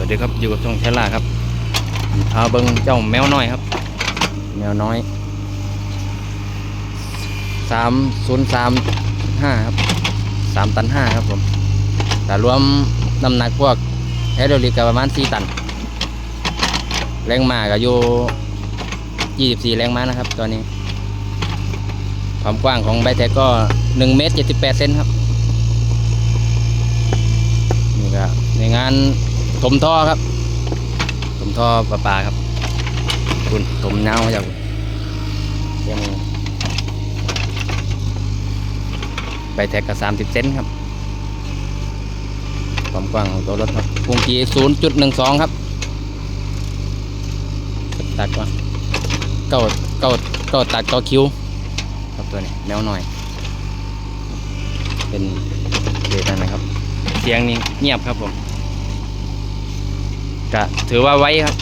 วัสดีครับอยู่กับช่องเชล่าครับพาเบิ้งเจ้าแมวน้อยครับ แมวน้อยสามศูนย์สามห้าครับสามตันห้าครับผมแต่รวมน้ำหนักพวกไฮโดรลิกก็ประมาณสี่ตัน แรงม้าก็อยู่ยี่สิบสี่แรงม้านะครับตัวนี้ ความกว้างของใบแท็กก็หนึ่งเมตรเจ็ดสิบแปดเซนครับนี่ก็ในงาน ถมท่อครับ ถมท่อประปลาครับ คุณถมเงามาจากคุณยังใบแท็กก็สามสิบเซนครับ ความกว้างของตัวรถครับพุงกีศูนย์จุดหนึ่งสองครับตัดก่อนเก้าเก้าเก้าตัดเก้าคิ้ว ครับตัวนี้แมวหน่อย เป็นเดทนะครับ เสียงนี้เงียบครับผม ก็ถือว่าไว้ครับ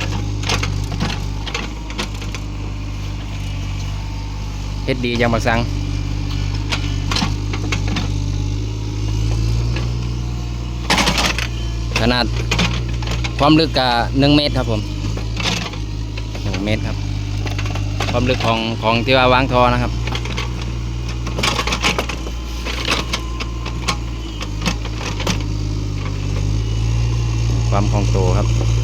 เฮ็ดดียังบักสังขนาดความลึกกับหนึ่งเมตรครับผมหนึ่งเมตรครับ ความลึกของของที่ว่าวางทอนะครับความคล่องตัวครับ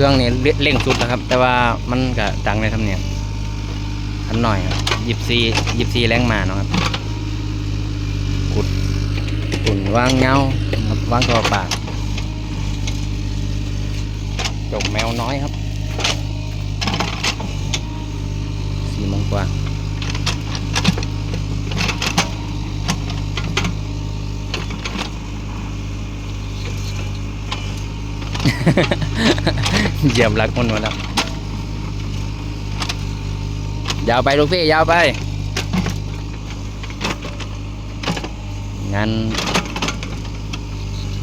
เครื่องนี้เร่งสุดนะครับ แต่ว่ามันก็ดังในทำเนียบทำหน่อยครับยิบซียิบซีแรงมาเนาะครับขุดขุ่นวางเงาครับวางตัวปากจกแมวน้อยครับสี่โมงกว่า เหยียบหลักมันหมดแล้วยาวไปลูกพี่ยาวไป งาน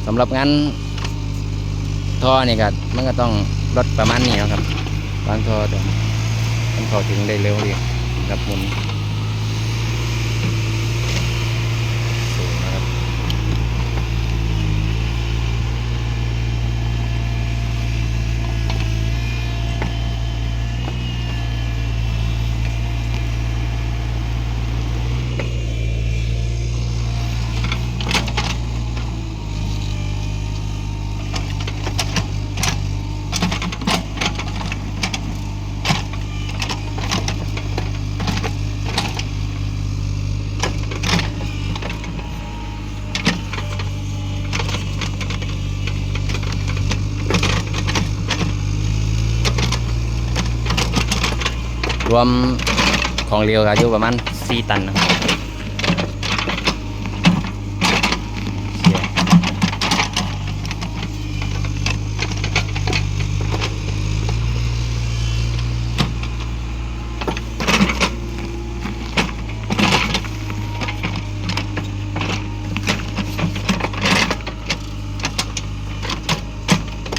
สำหรับงานท่อนี่ก็มันก็ต้องลดประมาณนี้นะครับบางท่อแต่มันเข้าถึงได้เร็วดีครับมุน รวมของเรียวก็อยู่ประมาณ4ตันนะ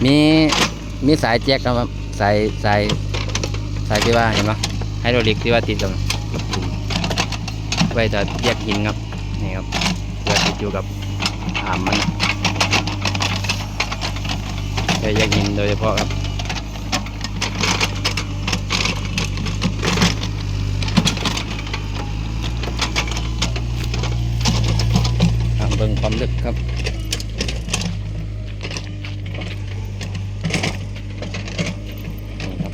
มีมีสายแจ็คครับสายสายสายที่ว่าเห็นไหม ไฮโดรลิกที่ว่าติดกับไว้จะแยกหินครับนี่ครับเพื่อติดอยู่กับอ่ามมันไว้แยกหินโดยเฉพาะครับอะเบิ่งความลึกครับนี่ครับ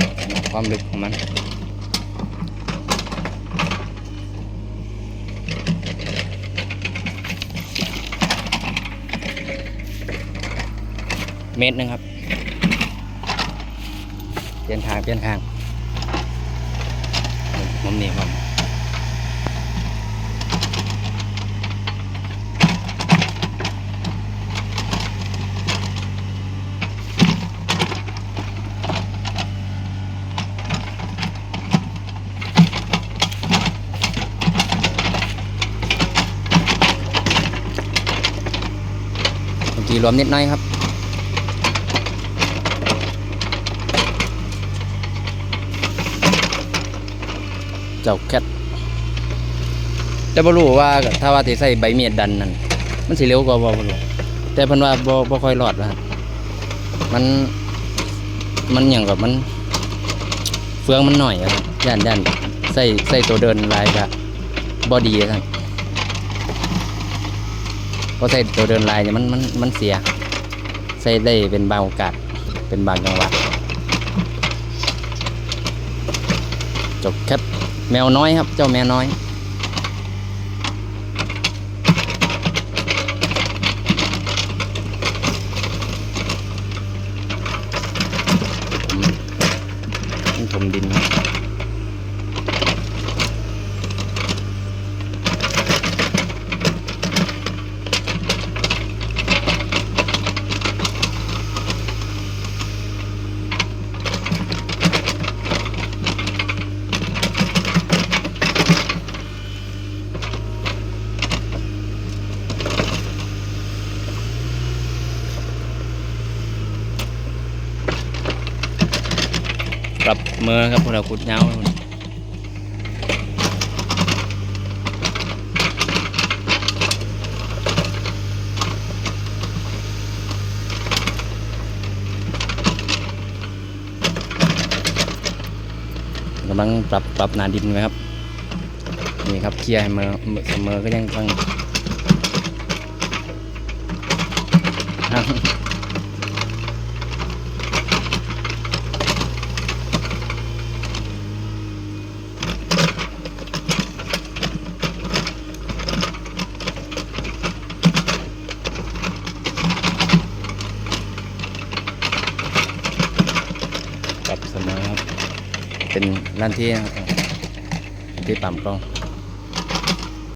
ความลึกของมัน เมตรนึงครับ เปลี่ยนทางเปลี่ยนทางมุมนี้ครับีรวมนิดหน่อยครับ เจ้าแคทแต่บ่รู้ว่าถ้าว่าสิใส่ใบเมียดดันนั่นมันสิเร็วกว่าบ่บ่รู้แต่เพิ่นว่าบ่บ่ค่อยรอดว่ามันมันหยังกับมัน เฟืองมันหน่อยครับย่านย่านใส่ใส่ตัวเดินลายก็บ่ดีครับพราะใส่ตัวเดินลายเนี่ยมันมันมันเสีย ใส่ได้เป็นบางโอกาสเป็นบางจังหวะจบแคท แมวน้อยครับ เจ้าแมวน้อยผมถมดินครับ ปรับมือครับพวกเราขุดเงากำลังปรับปรับนาดินไว้ครับนี่ครับเคลียร์ให้มือเสมอก็ยังฟังปรับเสมอค รับเป็นร้